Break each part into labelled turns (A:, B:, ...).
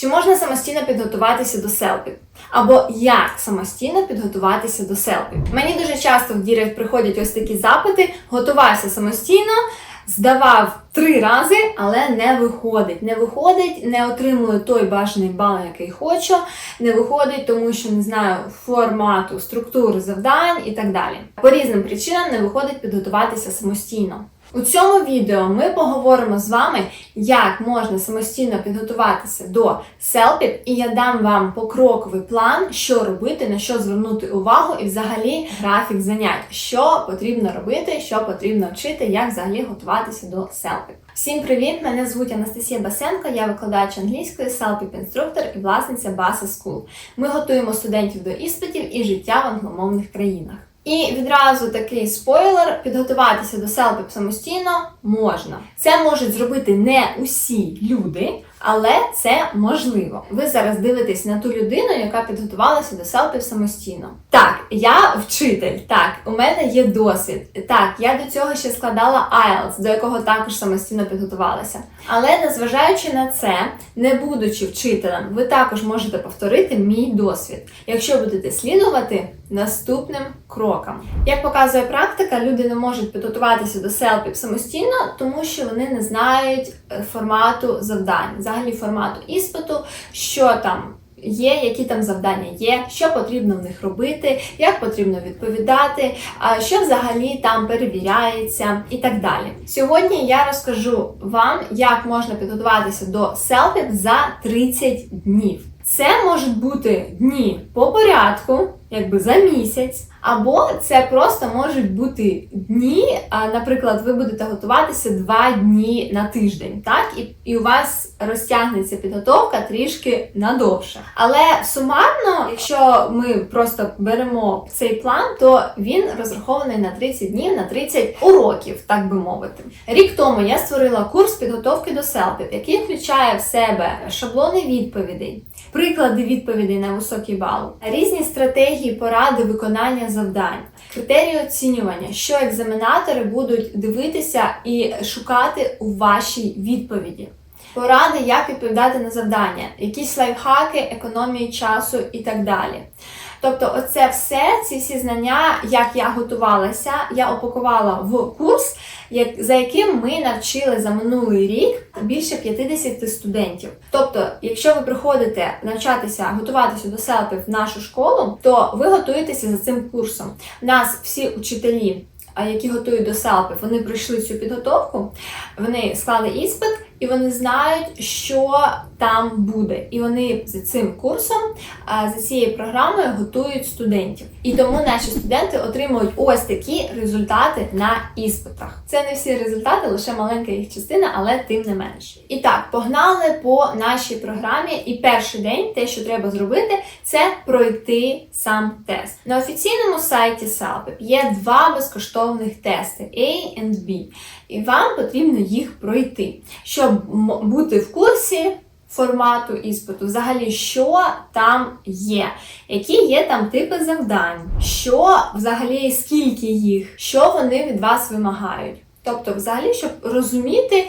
A: Чи можна самостійно підготуватися до селфі? Або як самостійно підготуватися до селфі? Мені дуже часто в Дірект приходять ось такі запити: готувався самостійно, здавав три рази, але не виходить. Не виходить, не отримую той бажаний бал, який хочу, не виходить, тому що не знаю формату, структури завдань і так далі. По різним причинам не виходить підготуватися самостійно. У цьому відео ми поговоримо з вами, як можна самостійно підготуватися до селфів, і я дам вам покроковий план, що робити, на що звернути увагу, і взагалі графік занять, що потрібно робити, що потрібно вчити, як взагалі готуватися до селфів. Всім привіт! Мене звуть Анастасія Басенко, я викладач англійської, селфіп-інструктор і власниця Basa School. Ми готуємо студентів до іспитів і життя в англомовних країнах. І відразу такий спойлер: підготуватися до селфів самостійно можна. Це можуть зробити не усі люди, але це можливо. Ви зараз дивитесь на ту людину, яка підготувалася до селфів самостійно. Так, я вчитель. Так, у мене є досвід. Так, я до цього ще складала IELTS, до якого також самостійно підготувалася. Але незважаючи на це, не будучи вчителем, ви також можете повторити мій досвід, якщо будете слідувати наступним крокам. Як показує практика, люди не можуть підготуватися до селфів самостійно, тому що вони не знають е, формату завдань, взагалі формату іспиту, що там. Є, які там завдання є, що потрібно в них робити, як потрібно відповідати, що взагалі там перевіряється і так далі. Сьогодні я розкажу вам, як можна підготуватися до селфів за 30 днів. Це можуть бути дні по порядку, якби за місяць, або це просто можуть бути дні. Наприклад, ви будете готуватися два дні на тиждень, так і, і у вас розтягнеться підготовка трішки надовше. Але сумарно, якщо ми просто беремо цей план, то він розрахований на 30 днів, на 30 уроків, так би мовити. Рік тому я створила курс підготовки до селфів, який включає в себе шаблони відповідей, приклади відповідей на високий бал, різні стратегії, поради виконання завдань, критерії оцінювання, що екзаменатори будуть дивитися і шукати у вашій відповіді. Поради, як відповідати на завдання, якісь лайфхаки, економії часу і так далі. Тобто, оце все, ці всі знання, як я готувалася, я опакувала в курс, за яким ми навчили за минулий рік більше 50 студентів. Тобто, якщо ви приходите навчатися, готуватися до селфів в нашу школу, то ви готуєтеся за цим курсом. У нас всі учителі, які готують до селфів, вони пройшли цю підготовку, вони склали іспит. І вони знають, що там буде. І вони за цим курсом, за цією програмою готують студентів. І тому наші студенти отримують ось такі результати на іспитах. Це не всі результати, лише маленька їх частина, але тим не менш. І так, погнали по нашій програмі. І перший день, те, що треба зробити, це пройти сам тест. На офіційному сайті SALPIP є два безкоштовних тести A and B. І вам потрібно їх пройти, щоб бути в курсі формату іспиту, взагалі, що там є, які є там типи завдань, що взагалі скільки їх, що вони від вас вимагають. Тобто, взагалі, щоб розуміти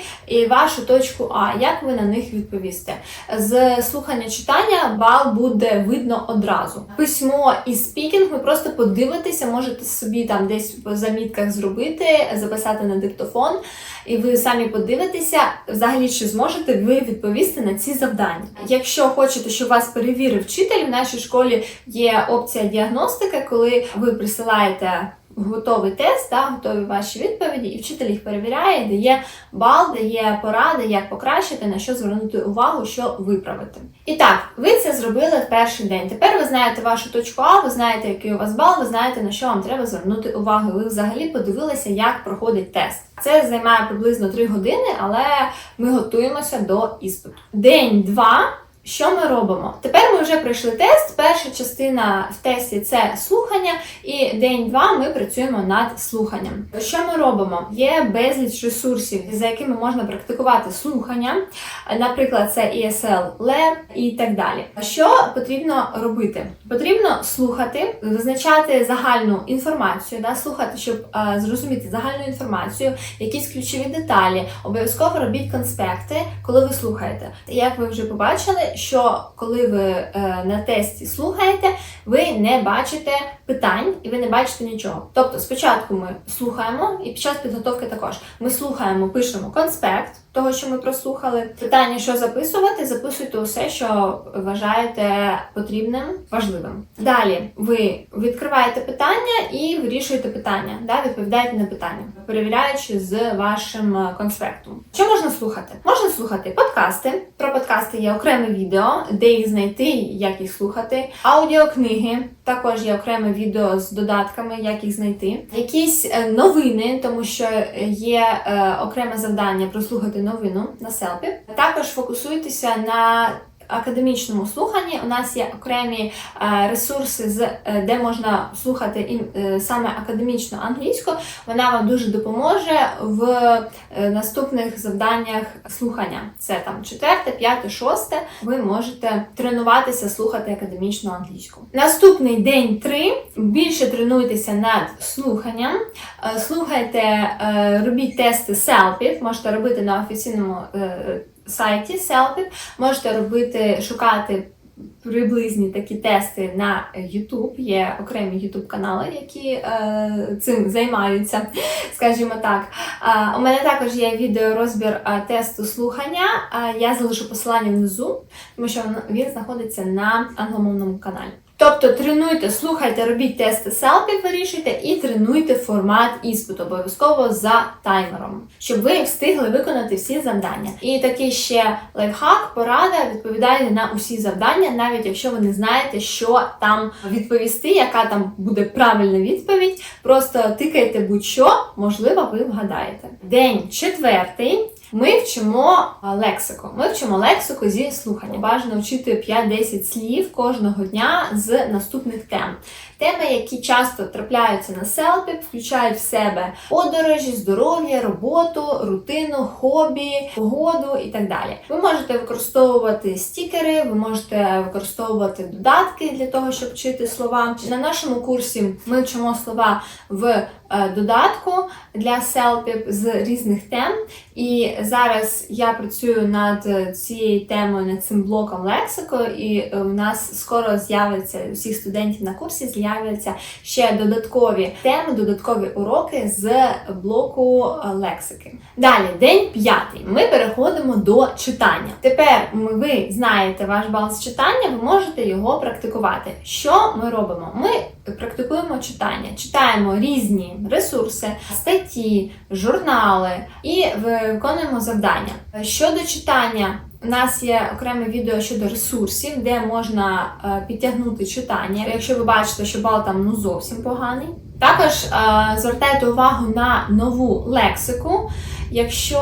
A: вашу точку А, як ви на них відповісте. З слухання читання бал буде видно одразу. Письмо і спікінг ви просто подивитеся, можете собі там десь в замітках зробити, записати на диктофон, і ви самі подивитеся, взагалі, чи зможете ви відповісти на ці завдання. Якщо хочете, щоб вас перевірив вчитель, в нашій школі є опція діагностики, коли ви присилаєте готовий тест, да, готові ваші відповіді, і вчитель їх перевіряє, дає бал, дає поради, як покращити, на що звернути увагу, що виправити. І так, ви це зробили в перший день. Тепер ви знаєте вашу точку А, ви знаєте, який у вас бал, ви знаєте, на що вам треба звернути увагу. Ви взагалі подивилися, як проходить тест. Це займає приблизно 3 години, але ми готуємося до іспиту. День 2. Що ми робимо? Тепер ми вже пройшли тест. Перша частина в тесті це слухання, і день два ми працюємо над слуханням. Що ми робимо? Є безліч ресурсів, за якими можна практикувати слухання, наприклад, це ESL Lab і так далі. Що потрібно робити? Потрібно слухати, визначати загальну інформацію, да, слухати, щоб е, зрозуміти загальну інформацію, якісь ключові деталі. Обов'язково робіть конспекти, коли ви слухаєте. Як ви вже побачили, що коли ви е, на тесті слухаєте, ви не бачите питань і ви не бачите нічого. Тобто, спочатку ми слухаємо, і під час підготовки також ми слухаємо, пишемо конспект того, що ми прослухали. Питання, що записувати, записуйте усе, що вважаєте потрібним, важливим. Далі ви відкриваєте питання і вирішуєте питання, да, відповідаєте на питання, перевіряючи з вашим е, конспектом. Що можна слухати? Можна слухати подкасти. Про подкасти є окреме відео, де їх знайти, як їх слухати. Аудіокниги також є окреме відео з додатками, як їх знайти. Якісь е, новини, тому що є е, окреме завдання прослухати новину на селпі. Також фокусуйтеся на академічному слуханні. У нас є окремі е, ресурси, е, де можна слухати е, саме академічну англійську. Вона вам дуже допоможе в наступних завданнях слухання. Це там четверте, п'яте, шосте. Ви можете тренуватися слухати академічну англійську. Наступний день три. Більше тренуйтеся над слуханням. Слухайте, робіть тести селпів. Можете робити на офіційному сайті селпів. Можете робити, шукати. Приблизні такі тести на YouTube. Є окремі YouTube канали, які е, цим займаються, скажімо так. Е, у мене також є відеорозбір е, тесту слухання. Е, я залишу посилання внизу, тому що він знаходиться на англомовному каналі. Тобто тренуйте, слухайте, робіть тести селфі, вирішуйте і тренуйте формат іспиту обов'язково за таймером, щоб ви встигли виконати всі завдання. І такий ще лайфхак, порада, відповідайте на усі завдання, навіть якщо ви не знаєте, що там відповісти, яка там буде правильна відповідь. Просто тикайте будь-що, можливо, ви вгадаєте. День четвертий. Ми вчимо а, лексику. Ми вчимо лексику зі слухання. Бажано вчити 5-10 слів кожного дня з наступних тем. Теми, які часто трапляються на селпі, включають в себе подорожі, здоров'я, роботу, рутину, хобі, погоду і так далі. Ви можете використовувати стікери, ви можете використовувати додатки для того, щоб вчити слова. На нашому курсі ми вчимо слова в е, додатку для селпів з різних тем. І зараз я працюю над е, цією темою, над цим блоком лексико, і е, у нас скоро з'явиться всіх студентів на курсі з'являться ще додаткові теми, додаткові уроки з блоку е, лексики. Далі, день п'ятий. Ми переходимо до читання. Тепер ви знаєте ваш бал читання, ви можете його практикувати. Що ми робимо? Ми практикуємо читання, читаємо різні ресурси, статті, журнали і виконуємо завдання. Щодо читання, у нас є окреме відео щодо ресурсів, де можна е, підтягнути читання, якщо ви бачите, що бал там ну зовсім поганий. Також е, звертайте увагу на нову лексику. Якщо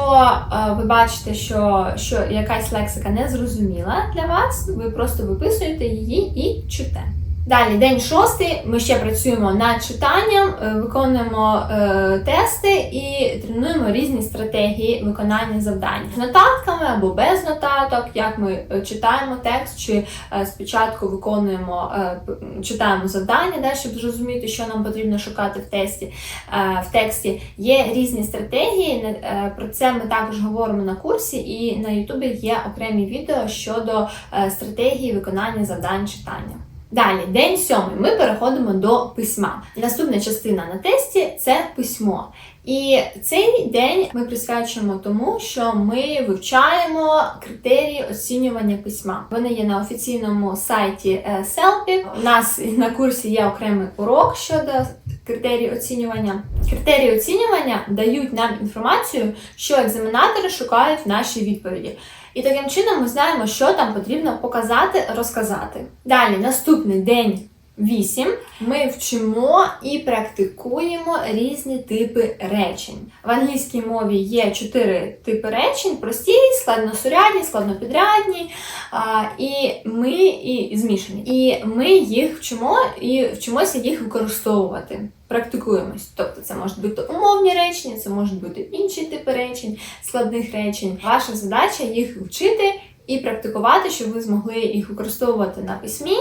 A: е, ви бачите, що, що якась лексика не зрозуміла для вас, ви просто виписуєте її і чите. Далі, день шостий. Ми ще працюємо над читанням, е, виконуємо е, тести і тренуємо різні стратегії виконання завдань з нотатками або без нотаток, як ми е, читаємо текст, чи е, спочатку виконуємо, е, читаємо завдання, да, щоб зрозуміти, що нам потрібно шукати в тесті. Е, в тексті є різні стратегії. е, Про це ми також говоримо на курсі, і на Ютубі є окремі відео щодо е, стратегії виконання завдань читання. Далі, день сьомий. Ми переходимо до письма. Наступна частина на тесті це письмо. І цей день ми присвячуємо тому, що ми вивчаємо критерії оцінювання письма. Вони є на офіційному сайті е, Селпі. У нас на курсі є окремий урок щодо критерій оцінювання. Критерії оцінювання дають нам інформацію, що екзаменатори шукають в нашій відповіді. І таким чином ми знаємо, що там потрібно показати, розказати. Далі, наступний день 8. Ми вчимо і практикуємо різні типи речень. В англійській мові є чотири типи речень: прості, складносурядні, складнопідрядні, і ми і змішані. І ми їх вчимо і вчимося їх використовувати. Практикуємось. Тобто це можуть бути умовні речення, це можуть бути інші типи речень, складних речень. Ваша задача їх вчити і практикувати, щоб ви змогли їх використовувати на письмі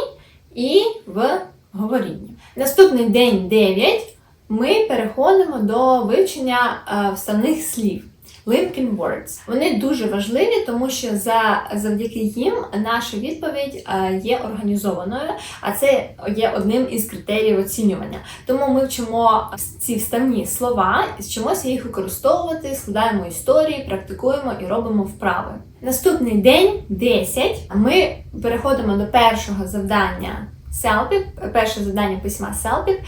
A: і в говорінні. Наступний день 9 ми переходимо до вивчення е, вставних слів. Linking Words. Вони дуже важливі, тому що за завдяки їм наша відповідь е, є організованою, а це є одним із критеріїв оцінювання. Тому ми вчимо ці вставні слова, вчимося їх використовувати, складаємо історії, практикуємо і робимо вправи. Наступний день 10. Ми переходимо до першого завдання. селпі. перше завдання письма Селпіп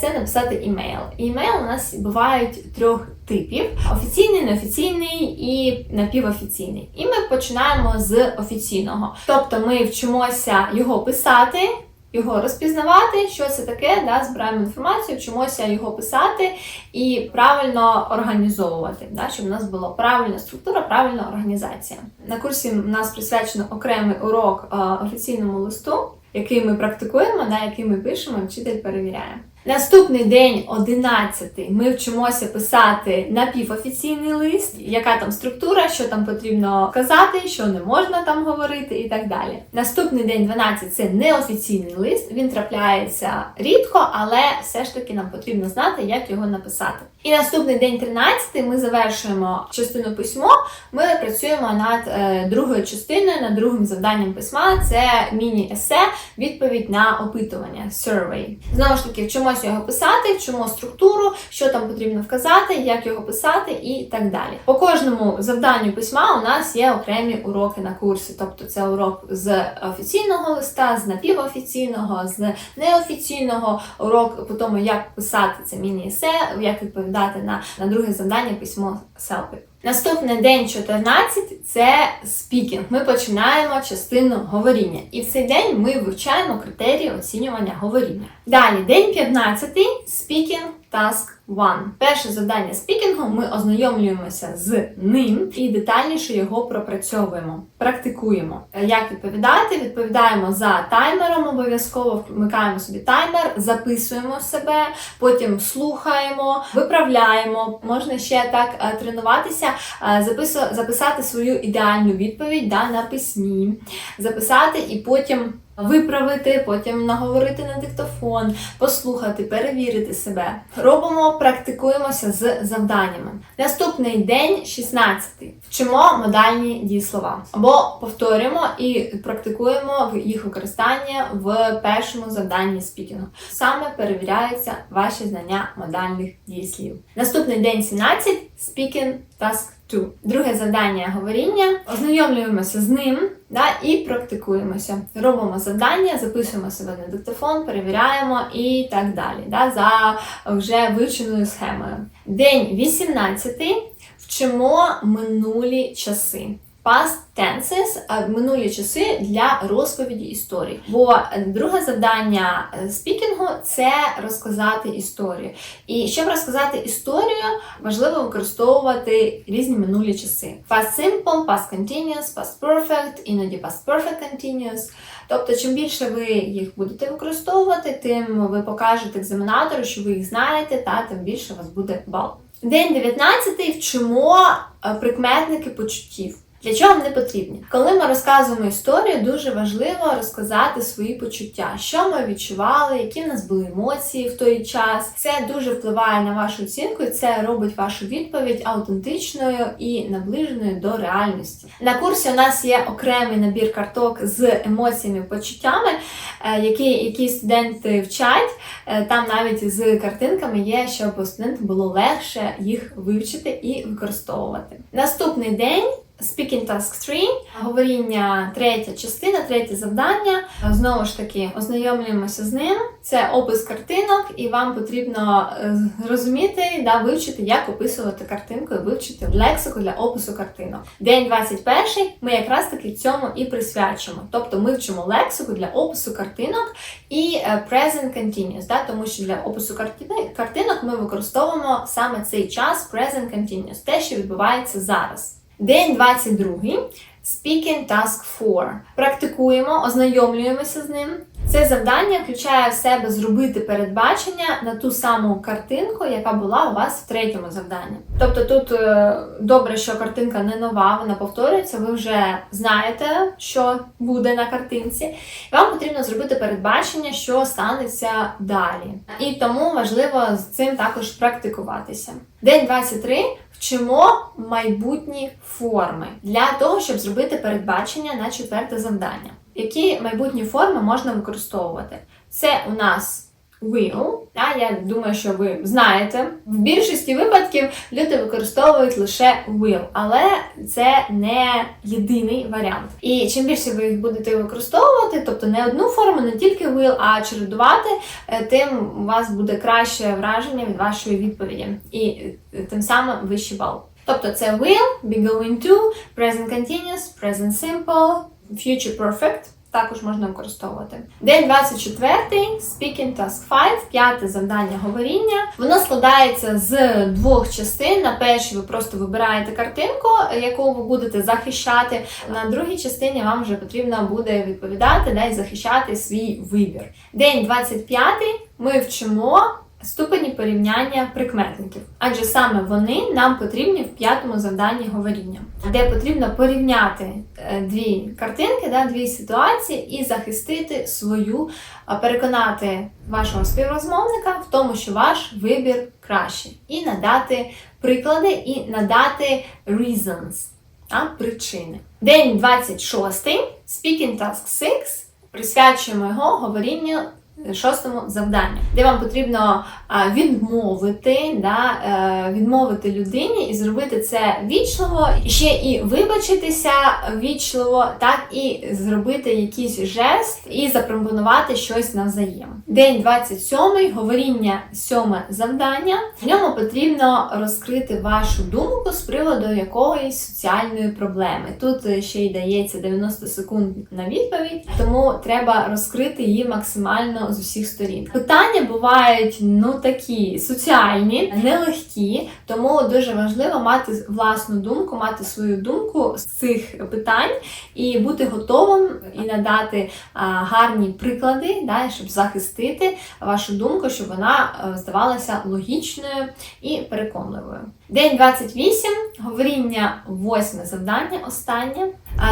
A: це написати імейл. Імейл у нас бувають трьох типів: офіційний, неофіційний і напівофіційний. І ми починаємо з офіційного. Тобто ми вчимося його писати. Його розпізнавати, що це таке, да, збираємо інформацію, вчимося його писати і правильно організовувати, да, щоб у нас була правильна структура, правильна організація. На курсі у нас присвячено окремий урок е, офіційному листу, який ми практикуємо, да, який ми пишемо, вчитель перевіряє. Наступний день, 11, ми вчимося писати напівофіційний лист, яка там структура, що там потрібно казати, що не можна там говорити і так далі. Наступний день, 12, це неофіційний лист. Він трапляється рідко, але все ж таки нам потрібно знати, як його написати. І наступний день, 13, ми завершуємо частину письмо. Ми працюємо над е, другою частиною, над другим завданням письма. Це міні-есе, відповідь на опитування survey. Знову ж таки, вчимося його писати, вчимо структуру, що там потрібно вказати, як його писати і так далі. По кожному завданню письма у нас є окремі уроки на курсі, тобто це урок з офіційного листа, з напівофіційного, з неофіційного, урок по тому, як писати це міні-есе, як відповідати на, на друге завдання письмо селфі. Наступний день 14 це спікінг. Ми починаємо частину говоріння. І в цей день ми вивчаємо критерії оцінювання говоріння. Далі, день 15 спікінг task 1. Перше завдання спікінгу ми ознайомлюємося з ним і детальніше його пропрацьовуємо, практикуємо. Як відповідати? Відповідаємо за таймером, обов'язково вмикаємо собі таймер, записуємо себе, потім слухаємо, виправляємо. Можна ще так е, тренуватися, е, записати свою ідеальну відповідь да, на письмі, записати і потім. Виправити, потім наговорити на диктофон, послухати, перевірити себе. Робимо, практикуємося з завданнями. Наступний день, 16. Вчимо модальні дієслова. Або повторюємо і практикуємо їх використання в першому завданні спікінгу. Саме перевіряються ваші знання модальних дієслів. Наступний день, 17. Speaking Task 2. Друге завдання говоріння. Ознайомлюємося з ним да, і практикуємося. Робимо завдання, записуємо себе на диктофон, перевіряємо і так далі. Да, за вже вивченою схемою. День 18. Вчимо минулі часи. Past tenses а минулі часи для розповіді історій. Бо е, друге завдання е, спікінгу це розказати історію. І щоб розказати історію, важливо використовувати різні минулі часи. Past simple, past continuous, past perfect, іноді past perfect continuous. Тобто, чим більше ви їх будете використовувати, тим ви покажете екзаменатору, що ви їх знаєте, та тим більше у вас буде бал. День 19 вчимо е, прикметники почуттів. Для чого вони потрібні? Коли ми розказуємо історію, дуже важливо розказати свої почуття, що ми відчували, які в нас були емоції в той час. Це дуже впливає на вашу оцінку, це робить вашу відповідь аутентичною і наближеною до реальності. На курсі у нас є окремий набір карток з емоціями, почуттями, е, які, які студенти вчать. Е, Там навіть з картинками є, щоб студентам було легше їх вивчити і використовувати. Наступний день. Speaking Task 3, говоріння третя частина, третє завдання. Знову ж таки, ознайомлюємося з ним. Це опис картинок, і вам потрібно е, розуміти, да, вивчити, як описувати картинку і вивчити лексику для опису картинок. День 21 ми якраз таки цьому і присвячимо. Тобто ми вчимо лексику для опису картинок і е, present continuous, да, тому що для опису картинок ми використовуємо саме цей час present continuous, те, що відбувається зараз. День 22. Speaking Task 4. Практикуємо, ознайомлюємося з ним. Це завдання включає в себе зробити передбачення на ту саму картинку, яка була у вас в третьому завданні. Тобто тут е, добре, що картинка не нова, вона повторюється, ви вже знаєте, що буде на картинці. Вам потрібно зробити передбачення, що станеться далі. І тому важливо з цим також практикуватися. День 23 вчимо майбутні форми для того, щоб зробити передбачення на четверте завдання. Які майбутні форми можна використовувати? Це у нас will. Та, я думаю, що ви знаєте. В більшості випадків люди використовують лише will, але це не єдиний варіант. І чим більше ви їх будете використовувати, тобто не одну форму, не тільки will, а чередувати, е, тим у вас буде краще враження від вашої відповіді. І е, тим самим вищий бал. Тобто це will, be going to, present continuous, present simple, future perfect. Також можна використовувати. День 24, Speaking Task 5, п'яте завдання говоріння. Воно складається з двох частин. На першій ви просто вибираєте картинку, яку ви будете захищати. На другій частині вам вже потрібно буде відповідати да, і захищати свій вибір. День 25 ми вчимо Ступені порівняння прикметників, адже саме вони нам потрібні в п'ятому завданні говоріння, де потрібно порівняти е, дві картинки, да, дві ситуації і захистити свою, переконати вашого співрозмовника в тому, що ваш вибір кращий, і надати приклади, і надати reasons, а, причини. День 26, Speaking Task 6, присвячуємо його говорінню шостому завданню, де вам потрібно відмовити, да, е, відмовити людині і зробити це вічливо, ще і вибачитися вічливо, так і зробити якийсь жест і запропонувати щось навзаєм. День 27, говоріння сьоме завдання. В ньому потрібно розкрити вашу думку з приводу якоїсь соціальної проблеми. Тут ще й дається 90 секунд на відповідь, тому треба розкрити її максимально з усіх сторін. Питання бувають ну такі соціальні, нелегкі, тому дуже важливо мати власну думку, мати свою думку з цих питань і бути готовим і надати а, гарні приклади, да, щоб захистити вашу думку, щоб вона здавалася логічною і переконливою. День 28, говоріння восьме завдання, останнє,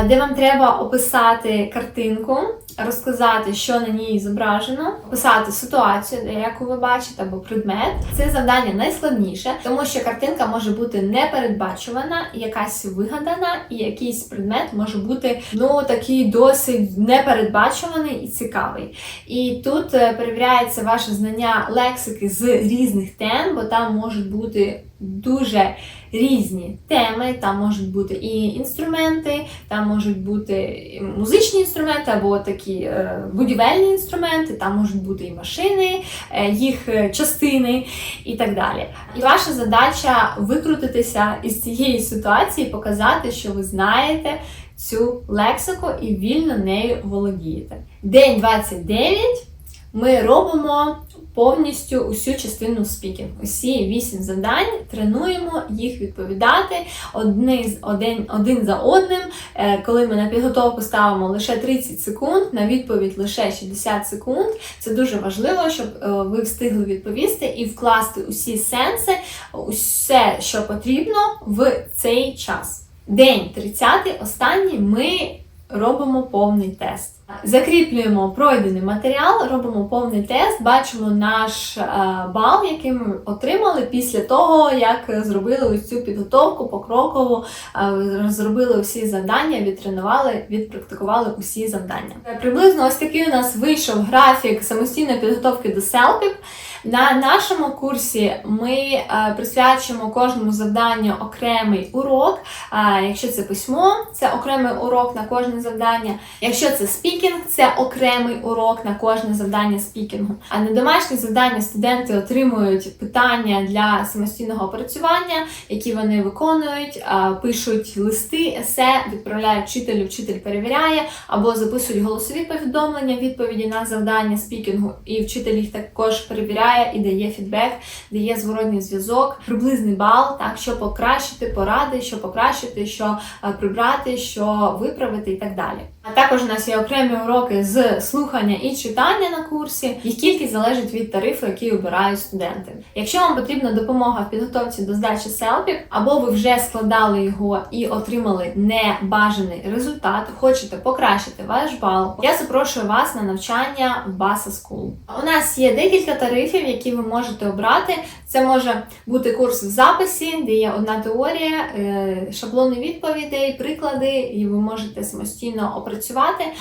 A: де вам треба описати картинку, розказати, що на ній зображено, описати ситуацію, яку ви бачите, або предмет. Це завдання найскладніше, тому що картинка може бути непередбачувана, якась вигадана, і якийсь предмет може бути ну такий досить непередбачуваний і цікавий. І тут е, перевіряється ваше знання лексики з різних тем, бо там можуть бути дуже різні теми. Там можуть бути і інструменти, там можуть бути музичні інструменти або такі е, будівельні інструменти, там можуть бути і машини, е, їх е, частини і так далі. І ваша задача викрутитися із цієї ситуації, показати, що ви знаєте. Цю лексику і вільно нею володієте. День 29 ми робимо повністю усю частину спікінг. Усі вісім завдань тренуємо їх відповідати одні, один, один за одним. Е, коли ми на підготовку ставимо лише 30 секунд, на відповідь лише 60 секунд. Це дуже важливо, щоб е, ви встигли відповісти і вкласти усі сенси, усе, що потрібно в цей час. День 30, останній ми робимо повний тест. Закріплюємо пройдений матеріал, робимо повний тест, бачимо наш е, бал, який ми отримали після того, як зробили ось цю підготовку покрокову, е, зробили усі завдання, відтренували, відпрактикували усі завдання. Приблизно ось такий у нас вийшов графік самостійної підготовки до селпіп. На нашому курсі ми е, присвячуємо кожному завданню окремий урок. Якщо це письмо, це окремий урок на кожне завдання. Якщо це спікінг, це окремий урок на кожне завдання спікінгу. А на домашні завдання студенти отримують питання для самостійного опрацювання, які вони виконують, пишуть листи, есе, відправляють вчителю, вчитель перевіряє, або записують голосові повідомлення, відповіді на завдання спікінгу, і вчитель їх також перевіряє і дає фідбек, дає зворотній зв'язок, приблизний бал, так що покращити поради, що покращити, що прибрати, що виправити і так далі. Також у нас є окремі уроки з слухання і читання на курсі. Їх кількість залежить від тарифу, який обирають студенти. Якщо вам потрібна допомога в підготовці до здачі селфі, або ви вже складали його і отримали небажаний результат, хочете покращити ваш бал, я запрошую вас на навчання в Basa School. У нас є декілька тарифів, які ви можете обрати. Це може бути курс в записі, де є одна теорія, е, шаблони відповідей, приклади, і ви можете самостійно опрацювати.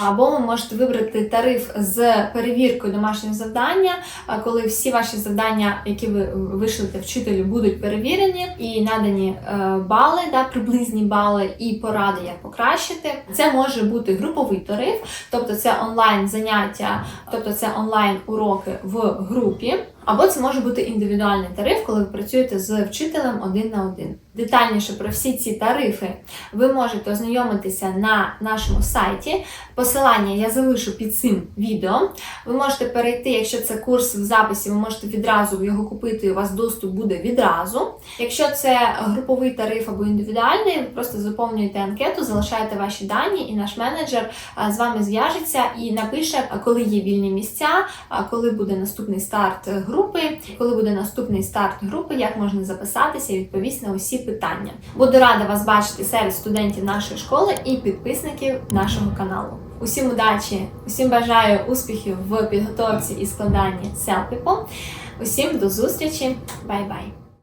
A: Або ви можете вибрати тариф з перевіркою домашнього завдання, коли всі ваші завдання, які ви вишлете вчителю, будуть перевірені і надані е, бали, да, приблизні бали і поради, як покращити. Це може бути груповий тариф, тобто це онлайн заняття, тобто це онлайн уроки в групі. Або це може бути індивідуальний тариф, коли ви працюєте з вчителем один на один. Детальніше про всі ці тарифи ви можете ознайомитися на нашому сайті. Посилання я залишу під цим відео. Ви можете перейти, якщо це курс в записі, ви можете відразу його купити, і у вас доступ буде відразу. Якщо це груповий тариф або індивідуальний, ви просто заповнюєте анкету, залишаєте ваші дані, і наш менеджер з вами зв'яжеться і напише, коли є вільні місця, коли буде наступний старт групи, коли буде наступний старт групи, як можна записатися і відповісти на усі питання. Буду рада вас бачити серед студентів нашої школи і підписників нашого каналу. Усім удачі, усім бажаю успіхів в підготовці і складанні селфіпу. Усім до зустрічі, бай-бай!